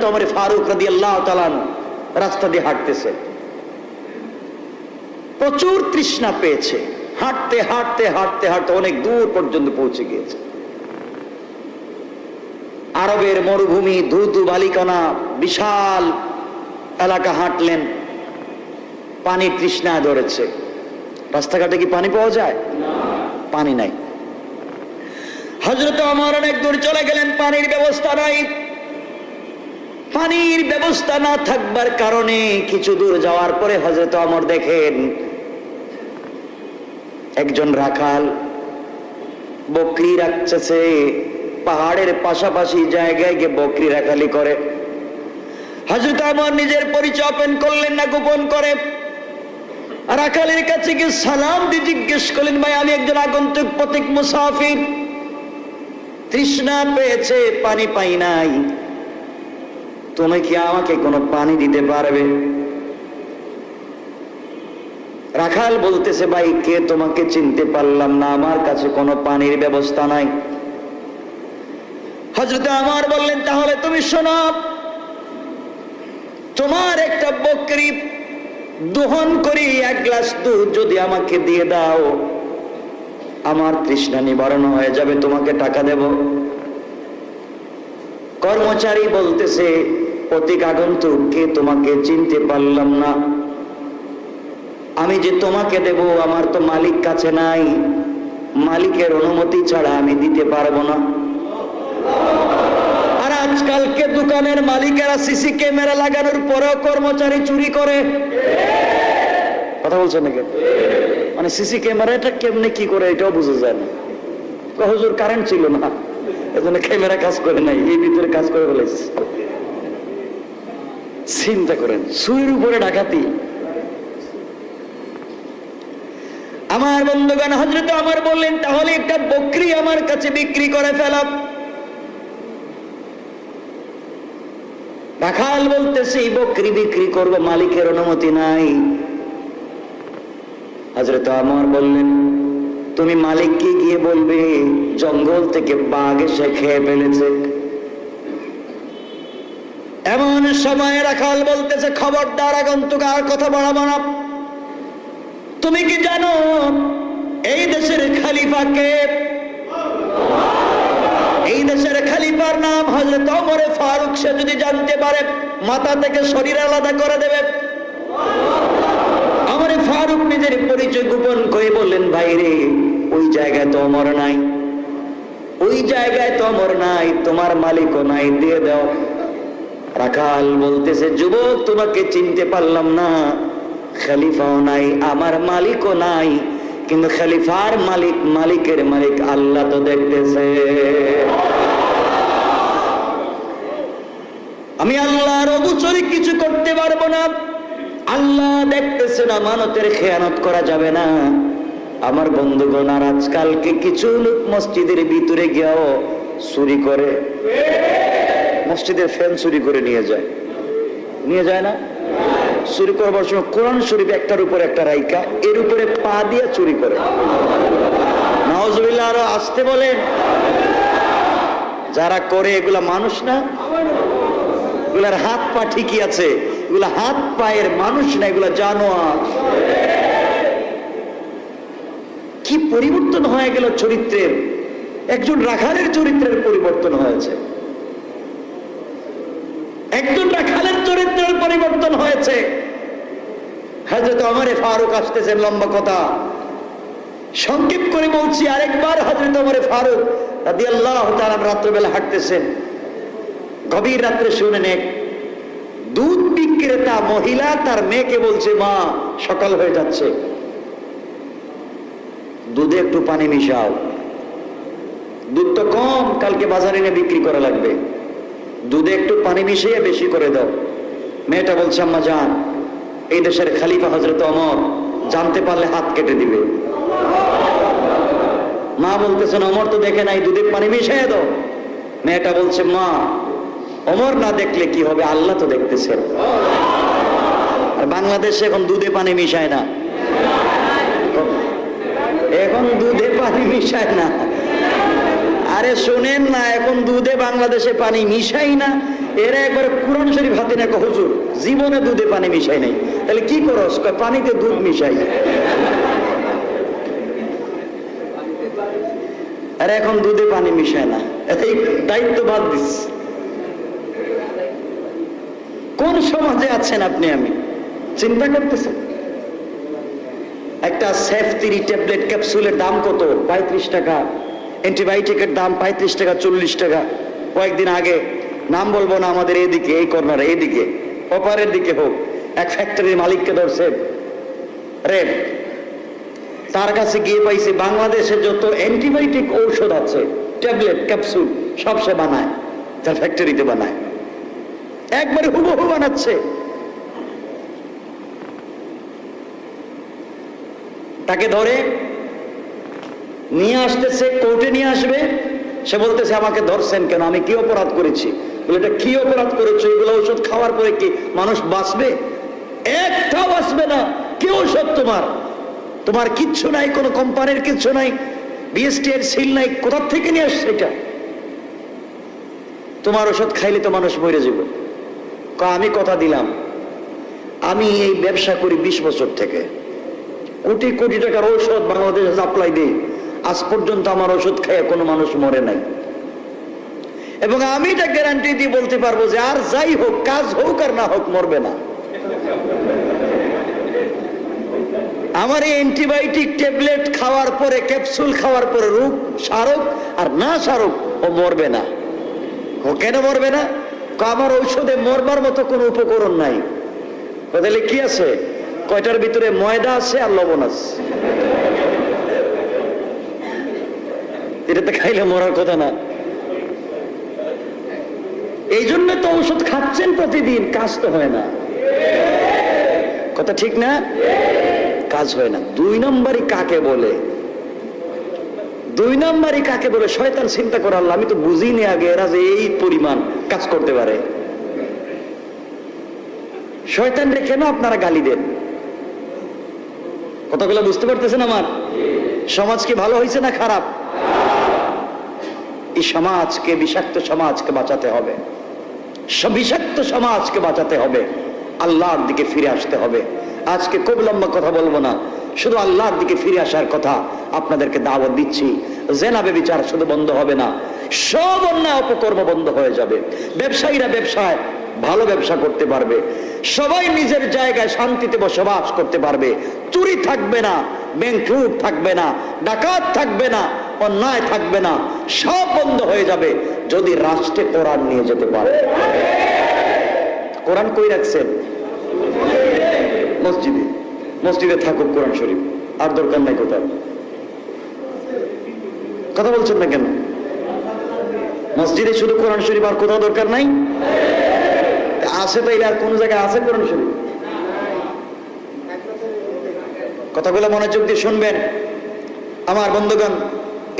হজরত আমার ফারুক রাদি আল্লাহ রাস্তা দিয়ে হাঁটতেছে। প্রচুর তৃষ্ণা পেয়েছে। হাঁটতে হাঁটতে হাঁটতে হাঁটতে অনেক দূর পর্যন্ত পৌঁছে গিয়েছে। আরবের মরুভূমি ধুধু বালিকণা বিশাল এলাকা হাঁটলেন। পানি তৃষ্ণা ধরেছে। রাস্তাঘাটে কি পানি পাওয়া যায়? পানি নাই। হজরত আমার অনেক দূর চলে গেলেন, পানির ব্যবস্থা নাই। পানির ব্যবস্থা না থাকবার কারণে কিছু দূর যাওয়ার পরে হজরত আমর দেখেন, একজন রাখাল বকরি রাখছে পাহাড়ের পাশাপাশি জায়গায় গিয়ে বকরি রাখালি করে। হজরত আমার নিজের পরিচয় অপেন করলেন না, গোপন করে। রাখালের কাছে গিয়ে সালাম দিয়ে জিজ্ঞেস করলেন, ভাই, আমি একজন আগন্তুক প্রতীক মুসাফির। তৃষ্ণা পেয়েছে, পানি পাই নাই। তুমি কি আমাকে কোনো পানি দিতে পারবে? রাখাল বলতেছে, ভাই, কে তোমাকে চিনতে পারলাম না? আমার কাছে কোনো পানির ব্যবস্থা নাই। হজরত আমার বললেন, তাহলে তুমি শোনো, তোমার একটা বকরি দোহন করি, এক গ্লাস দুধ যদি আমাকে দিয়ে দাও, আমার তৃষ্ণা নিবারণ হয়ে যাবে, তোমাকে টাকা দেব। কর্মচারী বলতেছে প্রতীক আগন্তুক কে তোমাকে চিনতে পারলাম না। আমি যে তোমাকে দেব, আমার তো মালিক কাছে নাই। মালিকের অনুমতি ছাড়া আমি দিতে পারব না। আর আজকালকে দোকানের মালিকেরা সিসি ক্যামেরা লাগানোর পরেও কর্মচারী চুরি করে। কথা বলছেন নাকি? মানে সিসি ক্যামেরাটা কেমনে কি করে এটাও বুঝে যায় না। হুজুর কারেন্ট ছিল না। এজন্য ক্যামেরা কাজ করে নাই, এই ভিতরে কাজ করে ফেলেছে। চিন্তা করেন সুইয়ের উপরে ডাকাতি। আমার বন্ধুগান হজরত আমার বললেন, তাহলে একটা বকরি আমার কাছে বিক্রি করে ফেলাম রাখাল বলতেছে, এই বকরি বিক্রি করব, মালিকের অনুমতি নাই। হজরত আমার বললেন, তুমি মালিককে গিয়ে বলবে, জঙ্গল থেকে বাঘ এসে খেয়ে ফেলেছে। এমন সময় রাখাল বলতেছে, খবরদার আগন্তুক, আর কথা বাড়াবো না। তুমি কি জানো, এই দেশের খালিফাকে এই দেশের খালিফার নাম হজরত ওমরে ফারুক, সে যদি জানতে পারে, মাথা থেকে শরীর আলাদা করে দেবে। আমার ফারুক নিজের পরিচয় গোপন করে বললেন ভাইরে ওই জায়গায় তো অমর নাই। ওই জায়গায় তো অমর নাই, তোমার মালিকও নাই, দিয়ে দাও। রাখাল বলতেছে, যুবক, তোমাকে চিনতে পারলাম না। খলিফাও নাই, আমার মালিকও নাই। কিন্তু খলিফার মালিক, মালিকের মালিক আল্লাহ তো দেখতেছে। আমি আল্লাহর অবচরে কিছু করতে পারব না। আল্লাহ দেখতেছে না, মানতের খেয়ানত করা যাবে না। আমার বন্ধুগণ, আর আজকালকে কিছু লোক মসজিদের ভিতরে গিয়েও চুরি করে। মসজিদের ফ্যান চুরি করে নিয়ে যায়। নিয়ে যায় না? চুরি করবার সময় কোরআন শরীফ একটার উপর একটা রাইকা এর উপরে পা দিয়ে চুরি করে। নওয়াজবিল্লাহ আরও আসতে বলেন। যারা করে, এগুলা মানুষ না? এগুলার হাত পা ঠিকই আছে, এগুলা হাত পায়ের মানুষ না, এগুলা জানোয়ার। কি পরিবর্তন হয়ে গেল চরিত্রের? একজন রাখালের চরিত্রের পরিবর্তন হয়েছে। একজন রাখালের চরিত্রের পরিবর্তন হয়েছে। হজরত আমারে ফারুক আসতেছেন লম্বা কথা। সংক্ষেপ করে বলছি, আরেকবার হজরত আমারে ফারুক রাদি আল্লাহ রাত্রবেলা হাঁটতেছেন। গভীর রাত্রে শুনেন এক দুধ বিক্রেতা মহিলা তার মেয়েকে বলছে, মা, সকাল হয়ে যাচ্ছে। দুধে একটু পানি মিশাও। দুধ তো কম, কালকে বাজারে এনে বিক্রি করা লাগবে। দুধে একটু পানি মিশিয়ে বেশি করে দাও। মেয়েটা বলছে, আম্মা, যান। এই দেশের খালিফা হজরত অমর জানতে পারলে হাত কেটে দিবে। মা বলতেছেন, অমর তো দেখে নাই, দুধে পানি মিশিয়ে দাও। মেয়েটা বলছে, মা, অমর না দেখলে কি হবে? আল্লাহ তো দেখতেছেন আর বাংলাদেশে এখন দুধে পানি মিশায় না। এখন দুধে পানি মিশায় না। আরে শোনেন না, এখন দুধে বাংলাদেশে পানি মিশাই না। এরা একবার কোরআন শরীফ হাতে না হুজুর, জীবনে দুধে পানি মিশাই নাই। তাহলে কি করস? পানিতে দুধ মিশাই। আরে এখন দুধে পানি মিশায় না। এই দায়িত্ব বাদ দিস। কোন সমাজে আছেন আপনি, আমি? চিন্তা করতেছেন? একটা সেফতিরি ট্যাবলেট ক্যাপসুলের দাম কত? পঁয়ত্রিশ টাকা। অ্যান্টিবায়োটিকের দাম পঁয়ত্রিশ টাকা, চল্লিশ টাকা। কয়েকদিন আগে নাম বলব না আমাদের এদিকে, এই কর্নারে, এদিকে। অপারের দিকে হোক, এক ফ্যাক্টরির মালিককে ধরছে। রেড তার কাছে গিয়ে পাইছে, বাংলাদেশে যত অ্যান্টিবায়োটিক ঔষধ আছে, ট্যাবলেট, ক্যাপসুল, সব সে বানায়, তার ফ্যাক্টরিতে বানায়। একবারে হুবহু বানাচ্ছে। তাকে ধরে নিয়ে আসতেছে, কোর্টে নিয়ে আসবে। সে বলতেছে, আমাকে ধরছেন কেন? আমি কি অপরাধ করেছি? এটা কি অপরাধ করেছ? এগুলো ঔষধ খাওয়ার পরে কি মানুষ বাঁচবে? একটাও বাঁচবে না। কি ঔষধ তোমার? তোমার কিচ্ছু নাই, কোনো কোম্পানির কিচ্ছু নাই। বিএসটি এর সিল নাই। কোথার থেকে নিয়ে আসছে এটা? তোমার ওষুধ খাইলে তো মানুষ মরে যাবে। আমি কথা দিলাম। আমি এই ব্যবসা করি বিশ বছর থেকে। কোটি কোটি টাকার ঔষধ বাংলাদেশে সাপ্লাই দিই। আজ পর্যন্ত আমার ওষুধ খাইয়ে কোনো মানুষ মরে নাই। এবং আমি এটা গ্যারান্টি দিয়ে বলতে পারব যে আর যাই হোক, কাজ হোক আর না হোক, মরবে না। আমার এই অ্যান্টিবায়োটিক ট্যাবলেট খাওয়ার পরে, ক্যাপসুল খাওয়ার পরে রোগ সারক আর না সারক, ও মরবে না। ও কেন মরবে না? আমার ঔষধে মরবার মতো কোনো উপকরণ নাই। তাহলে কি আছে? কয়টার ভিতরে ময়দা আছে আর লবণ আছে? এটাতে খাইলে মরার কথা না। এই জন্য তো ঔষধ খাচ্ছেন প্রতিদিন, কাজ তো হয় না। কথা ঠিক না? কাজ হয় না। দুই নম্বরই কাকে বলে? দুই নম্বরই কাকে বলে? শয়তান চিন্তা করে আমি তো বুঝিনি আগে, এরা যে এই পরিমাণ কাজ করতে পারে। শয়তান রে কেন আপনারা গালি দেন? কথাগুলো বুঝতে পারতেছেন আমার? সমাজ কি ভালো হয়েছে না খারাপ? এই সমাজকে, বিষাক্ত সমাজকে বাঁচাতে হবে। বিষাক্ত সমাজকে বাঁচাতে হবে। আল্লাহর দিকে ফিরে আসতে হবে। আজকে খুব লম্বা কথা বলব না। শুধু আল্লাহর দিকে ফিরে আসার কথা আপনাদেরকে দাওয়াত দিচ্ছি। জেনাবে বিচার শুধু বন্ধ হবে না। সব অন্যায় অপকর্ম বন্ধ হয়ে যাবে। ব্যবসায়ীরা ব্যবসায় ভালো ব্যবসা করতে পারবে। সবাই নিজের জায়গায় শান্তিতে বসবাস করতে পারবে। চুরি থাকবে না, ব্যাংক থাকবে না, ডাকাত থাকবে না অন্যায় থাকবে না, সব বন্ধ হয়ে যাবে যদি রাষ্ট্রে কোরআন নিয়ে যেতে পারে। কোরআন কই রাখছেন? মসজিদে। মসজিদে থাকুক কোরআন শরীফ, আর দরকার নাই কোথাও। কথা বলছেন না কেন? মসজিদে শুধু কোরআন শরীফ আর কোথাও দরকার নাই? আছে তাইলে আর কোন জায়গায় আছে কোরআন শরীফ? কথাগুলো মনোযোগ দিয়ে শুনবেন। আমার বন্ধুগণ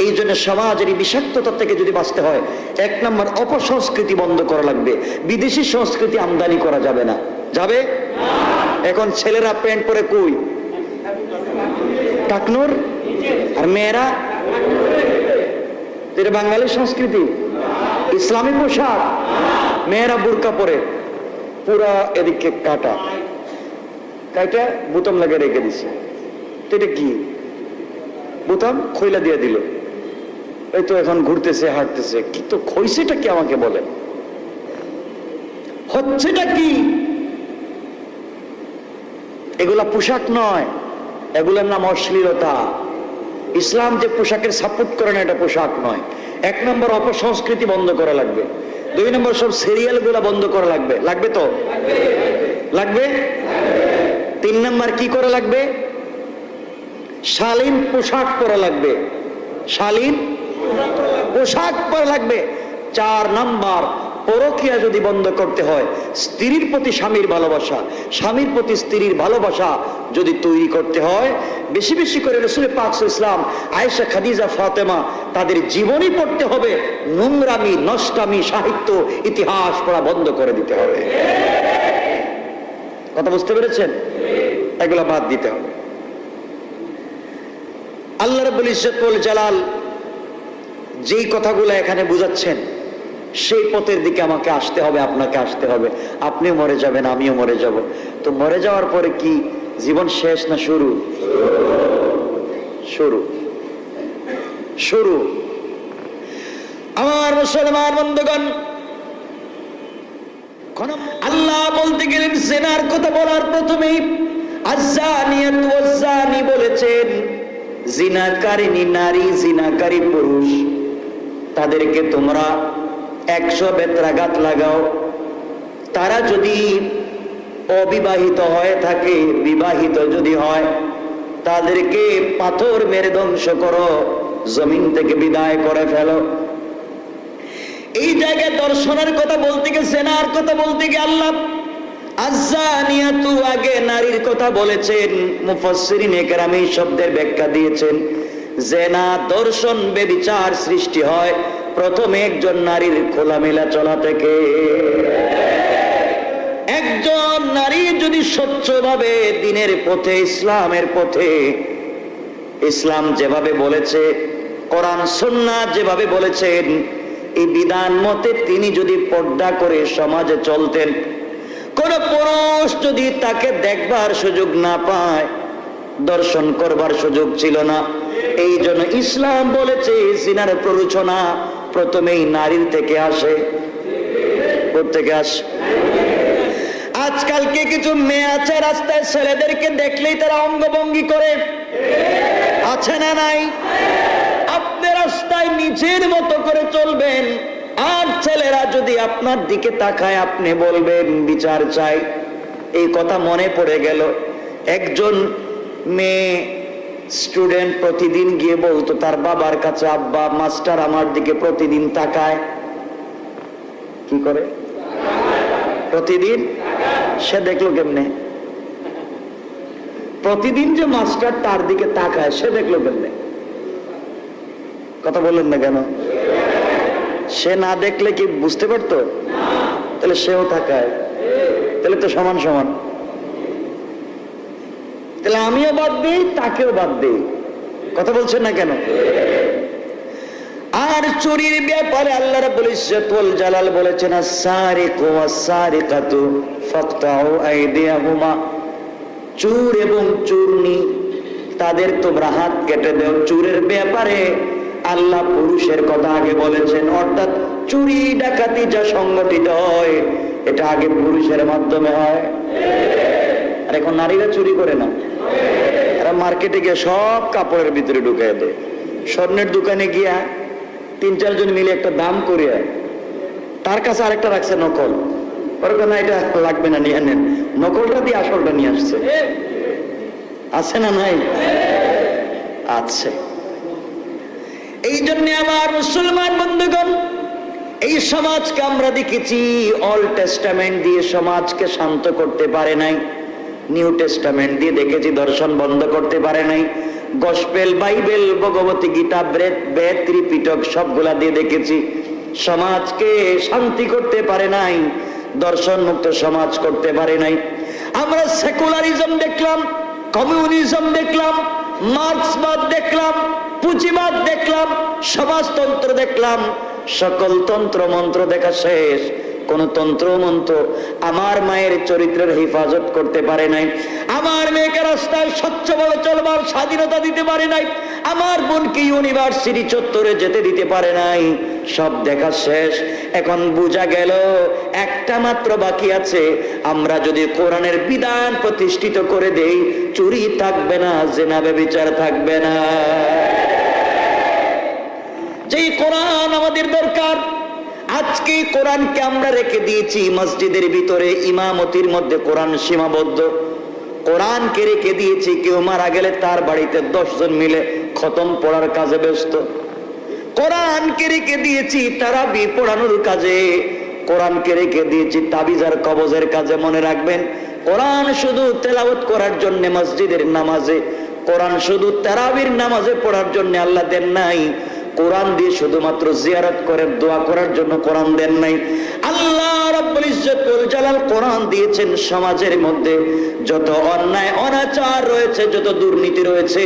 এই জন্য সমাজের এই বিষাক্ততা থেকে যদি বাঁচতে হয়, এক নম্বর অপসংস্কৃতি বন্ধ করা লাগবে। বিদেশি সংস্কৃতি আমদানি করা যাবে না। যাবে? এখন ছেলেরা প্যান্ট পরে কই? টাকনুর আর মেয়েরা? এটা বাঙালি সংস্কৃতি। ইসলামী পোশাক? মেয়েরা বুরকা পরে। পুরা এদিকে কাটা। কাইটা বুতম লাগে রেখে দিছে। তো এটা কি? বোতাম খইলা দিয়ে দিল। এই তো এখন ঘুরতেছে, হাঁটতেছে। কি তো খইছেটা কি আমাকে বলেন হচ্ছেটা কি? এগুলা পোশাক নয়, এগুলোর নাম অশ্লীলতা। ইসলাম যে পোশাকের সাপোর্ট করে না, এটা পোশাক নয়। এক নম্বর অপসংস্কৃতি বন্ধ করা লাগবে। দুই নম্বর সব সিরিয়ালগুলা বন্ধ করা লাগবে। লাগবে তো? লাগবে? তিন নম্বর কি করা লাগবে? শালীন পোশাক পরা লাগবে। শালীন পোশাক পরা লাগবে। চার নাম্বার, পরকিয়া যদি বন্ধ করতে হয়, স্ত্রীর প্রতি স্বামীর ভালোবাসা, স্বামীর প্রতি স্ত্রীর ভালোবাসা যদি তৈরি করতে হয়, বেশি বেশি করে রসুল পাক ইসলাম আয়েশা, খাদিজা, ফাতেমা তাদের জীবনী পড়তে হবে, নোংরামি, নষ্টামি, সাহিত্য, ইতিহাস পড়া বন্ধ করে দিতে হবে। কথা বুঝতে পেরেছেন? এগুলো বাদ দিতে হবে। আল্লাহ রাব্বুল ইজ্জতুল জালাল যেই কথাগুলো এখানে বুঝাচ্ছেন, সেই পথের দিকে আমাকে আসতে হবে, আপনাকে আসতে হবে। আপনিও মরে যাবেন, আমিও মরে যাব। তো মরে যাওয়ার পরে কি জীবন শেষ না শুরু? শুরু। শুরু। আমার মুসলমান বন্ধুগণ আল্লাহ বলতে গেলেন, জেনার কথা বলার প্রথমেই বলেছেন, জিনাকারিনী নারী, জিনাকারী পুরুষ। তাদেরকে তোমরা একশো বেত্রাঘাত লাগাও। তারা যদি অবিবাহিত হয়ে থাকে, বিবাহিত যদি হয়, তাদেরকে পাথর মেরে ধ্বংস করো, জমিন থেকে বিদায় করে ফেলো। এই জায়গায় দর্শনের কথা বলতে গিয়ে, সেনার কথা বলতে গিয়ে আল্লাহ আগে নারীর কথা বলেছেন মুফাসসিরিন একরাম শব্দের ব্যাখ্যা দিয়েছেন। জেনা দর্শন বেবিচার সৃষ্টি হয়, প্রথমে একজন নারীর খোলামেলা চলা থেকে। একজন নারী যদি স্বচ্ছভাবে দিনের পথে, ইসলামের পথে, ইসলাম যেভাবে বলেছে, কোরআন, সুন্নাহ যেভাবে বলেছেন, এই বিধান মতে তিনি যদি পর্দা করে সমাজে চলতেন, কোন পুরুষ যদি তাকে দেখবার সুযোগ না পায়, দর্শন করবার সুযোগ ছিল না। এই জন্য ইসলাম বলেছে সিনার প্ররোচনা প্রথমেই নারীর থেকে আসে। থেকে আসে? আজকালকে কিছু মেয়ে আছে রাস্তায়, ছেলেদেরকে দেখলেই তারা অঙ্গভঙ্গি করে। আছে না নাই? আপনি রাস্তায় নিজের মতো করে চলবেন, আর ছেলেরা যদি আপনার দিকে তাকায়, আপনি বলবেন, বিচার চাই। এই কথা মনে পড়ে গেল। একজন মেয়ে স্টুডেন্ট প্রতিদিন গিয়ে বলতো, তার বাবার কাছে আব্বা, মাস্টার আমার দিকে প্রতিদিন তাকায়। কি করে? প্রতিদিন? সে দেখল কেমনে? প্রতিদিন যে মাস্টার তার দিকে তাকায়, সে দেখল কেমনে? কথা বললেন না কেন? সে না দেখলে কি বুঝতে পারতো? তাহলে সেও তাকায়। তাহলে তো সমান সমান। তাহলে আমিও বাদ দিই, তাকেও বাদ দিই। কথা বলছেন না কেন? আর চুরির ব্যাপারে আল্লাহ রাব্বুল ইজ্জতুল জালাল বলেছেন, আস-সারিকু ওয়াস-সারিকাতু ফাকতাউ আইদিয়াহুমা। চুর এবং চুরনি তাদের তোমরা হাত কেটে দাও। চুরের ব্যাপারে আল্লাহ পুরুষের কথা আগে বলেছেন, অর্থাৎ চুরি, ডাকাতি যা সংগঠিত হয়, এটা আগে পুরুষের মাধ্যমে হয়। আর এখন নারীরা চুরি করে না। এরা মার্কেটে গিয়ে সব কাপড়ের ভিতরে ঢুকাই দেয়। স্বর্ণের দোকানে গিয়া তিন চারজন মিলে একটা দাম করিয়া তার কাছে আরেকটা রাখছে নকল। এটা লাগবে না, নিয়ে নেন। নকলটা দিয়ে আসলটা নিয়ে আসছে। আছে না নাই? আছে। এই জন্য আমার মুসলমান বন্ধুগণ, এই সমাজকে আমরা দেখেছি অল টেস্টামেন্ট দিয়ে সমাজকে শান্ত করতে পারে নাই। নিউ টেস্টামেন্ট দিয়ে দেখেছি দর্শন বন্ধ করতে পারে নাই। গসপেল, বাইবেল, ভগবতী গীতা ব্রেদ বেদ, ত্রিপিটক সবগুলা দিয়ে দেখেছি। সমাজকে শান্তি করতে পারে নাই দর্শন মুক্ত সমাজ করতে পারে নাই। আমরা সেকুলারিজম দেখলাম, কমিউনিজম দেখলাম, মার্ক্সবাদ দেখলাম, পুঁজিবাদ দেখলাম, সমাজতন্ত্র দেখলাম, সকল তন্ত্র মন্ত্র দেখা শেষ। কোন তন্ত্র মন্ত্র আমার মায়ের চরিত্রের হেফাজত করতে পারে নাই। আমার মেয়েকে রাস্তায় স্বচ্ছভাবে চলবার স্বাধীনতা দিতে পারে নাই। আমার বোনকে ইউনিভার্সিটি চত্বরে যেতে দিতে পারে নাই। সব দেখা শেষ। এখন বোঝা গেল, একটা মাত্র বাকি আছে। আমরা যদি কোরআনের বিধান প্রতিষ্ঠিত করে দেই, চুরি থাকবে না জেনাবে বিচার থাকবে না। যেই কোরআন আমাদের দরকার আজকে কোরআনকে আমরা রেখে দিয়েছি মসজিদের ভিতরে ইমামতির মধ্যে কোরআন সীমাবদ্ধ। কোরআনকে রেখে দিয়েছি, কেউ মারা গেলে তার বাড়িতে দশজন মিলে খতম পড়ার কাজে ব্যস্ত। কোরআনকে রেখে দিয়েছি তারা বি পড়ানোর কাজে। কোরআনকে রেখে দিয়েছি তাবিজার কবজের কাজে, মনে রাখবেন। কোরআন শুধু তেলাওয়াত করার জন্য মসজিদের নামাজে, কোরআন শুধু তেরাবির নামাজে পড়ার জন্য আল্লাহ দেন নাই। কোরআন দিয়ে শুধুমাত্র জিয়ারত করে দোয়া করার জন্য কোরআন দেন নাই। আল্লাহ রাব্বুল ইজ্জতুল জালাল কোরআন দিয়েছেন সমাজের মধ্যে। যত অন্যায়, অনাচার রয়েছে, যত দুর্নীতি রয়েছে,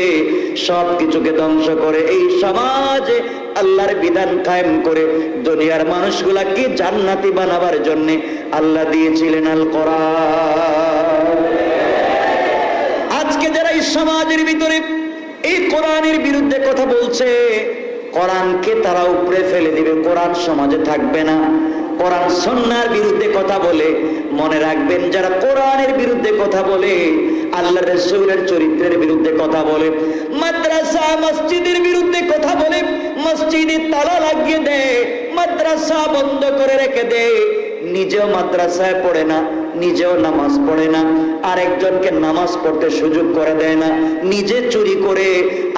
সব কিছুকে ধ্বংস করে এই সমাজে আল্লাহর বিধান কায়েম করে দুনিয়ার মানুষগুলাকে জান্নাতি বানাবার জন্য আল্লাহ দিয়েছিলেন আল কোরআন। আজকে যারা এই সমাজের ভিতরে এই কোরআনের বিরুদ্ধে কথা বলছে কোরআনকে তারা উপরে ফেলে দিবে। কোরআন সমাজে থাকবে না। কোরআন সন্ন্যার বিরুদ্ধে কথা বলে। মনে রাখবেন, যারা কোরআনের বিরুদ্ধে কথা বলে, আল্লাহ রসুলের চরিত্রের বিরুদ্ধে কথা বলে, মাদ্রাসা, মসজিদের বিরুদ্ধে কথা বলে, মসজিদে তালা লাগিয়ে দেয়, মাদ্রাসা বন্ধ করে রেখে দেয়, নিজেও মাদ্রাসায় পড়ে না। নিজেও নামাজ পড়ে না, আরেকজনকে নামাজ পড়তে সুযোগ করে দেয় না, নিজে চুরি করে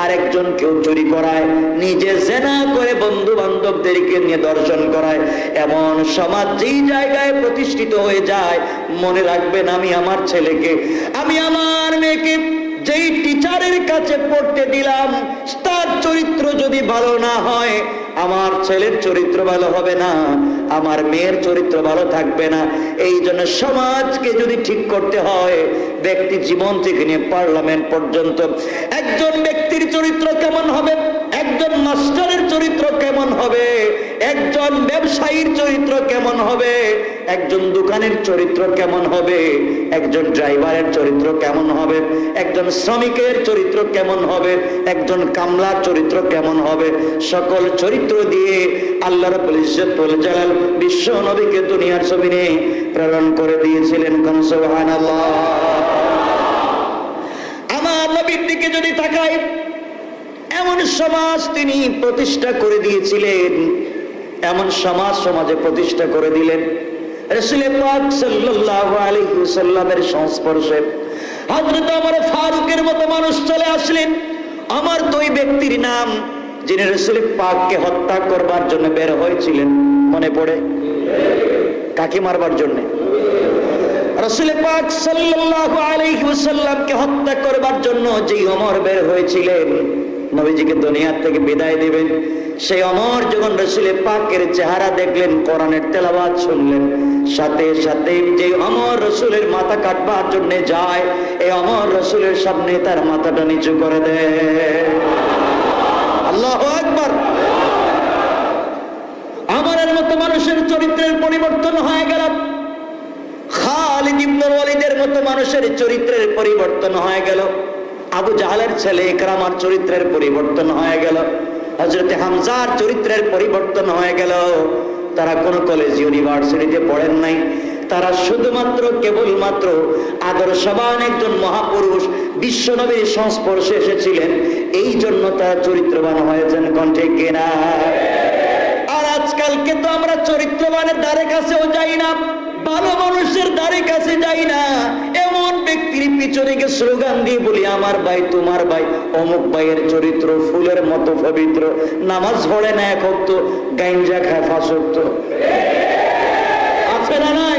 আরেকজনকেও চুরি করায়, নিজে জেনা করে বন্ধু বান্ধবদেরকে নিয়ে দর্শন করায়। এমন সমাজ যেই জায়গায় প্রতিষ্ঠিত হয়ে যায়, মনে রাখবেন আমি আমার ছেলেকে, আমি আমার মেয়েকে যেই টিচারের কাছে পড়তে দিলাম, তার চরিত্র যদি ভালো না হয় আমার ছেলের চরিত্র ভালো হবে না, আমার মেয়ের চরিত্র ভালো থাকবে না। এই জন্য সমাজকে যদি ঠিক করতে হয়, ব্যক্তি জীবন থেকে নিয়ে পার্লামেন্ট পর্যন্ত, একজন ব্যক্তির চরিত্র কেমন হবে? একজন মাস্টারের চরিত্র কেমন হবে? একজন ব্যবসায়ীর চরিত্র কেমন হবে? একজন দোকানের চরিত্র কেমন হবে? একজন ড্রাইভারের চরিত্র কেমন হবে? একজন শ্রমিকের চরিত্র কেমন হবে? একজন কামলার চরিত্র কেমন হবে? সকল চরিত্র দিয়ে আল্লাহ জালাল বিশ্ব নবীকে দুনিয়ার জমিনে প্রেরণ করে দিয়েছিলেন আমার নবীর দিকে যদি তাকাই, এমন সমাজ তিনি প্রতিষ্ঠা করে দিয়েছিলেন। এমন সমাজ সমাজে প্রতিষ্ঠা করে দিলেন। রসুলের পাক সাল্লাল্লাহু আলাইহি ওয়াসাল্লামের সংস্পর্শে হযরত ওমর ফারুকের মতো মানুষ চলে আসলেন। আমার দুই ব্যক্তির নাম যিনি রসুল পাককে হত্যা করবার জন্য বের হয়েছিলেন, মনে পড়ে? কাকে মারবার জন্য? রসুল পাক সাল্লাল্লাহু আলাইহি ওয়াসাল্লামকে হত্যা করবার জন্য যেই ওমর বের হয়েছিলেন নবীজিকে দুনিয়ার থেকে বিদায় দিবেন। সেই অমর যখন রসুল পাকের চেহারা দেখলেন, কোরআনের তেলাওয়াত শুনলেন, সাথে সাথে যে অমর রসুলের মাথা কাটবার জন্য যায়, এই অমর রসুলের সামনে তার মাথাটা নিচু করে দেয়। আল্লাহ মতো মানুষের চরিত্রের পরিবর্তন হয়ে গেল। খালিদ ইবনে ওয়ালিদের মতো মানুষের চরিত্রের পরিবর্তন হয়ে গেল। আবু জাহালের ছেলে ইকরামার চরিত্রের পরিবর্তন হয়ে গেল। হজরতে হামজার চরিত্রের পরিবর্তন হয়ে গেল। তারা কোন কলেজ ইউনিভার্সিটিতে পড়েন নাই। তারা শুধুমাত্র, কেবলমাত্র আদর্শবান একজন মহাপুরুষ, বিশ্বনবীর সংস্পর্শে এসেছিলেন। এই জন্য তারা চরিত্রবান হয়েছেন কণ্ঠে কেনা? আর আজকালকে তো আমরা চরিত্রবানের দ্বারে কাছেও যাই না। ভালো মানুষের দ্বারে কাছে যাই না, এমন ব্যক্তির পিছনে গিয়ে স্লোগান দিয়ে বলি, আমার ভাই, তোমার ভাই, অমুক ভাইয়ের চরিত্র, ফুলের মতো পবিত্র, নামাজ পড়ে না এক হক্ত গাইঞ্জা খায় ফাঁসক্ত আছে না নাই?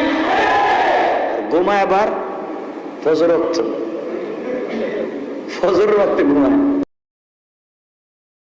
ঘুমায় আবার ফজর রক্ত ফজর রক্তে ঘুমায়।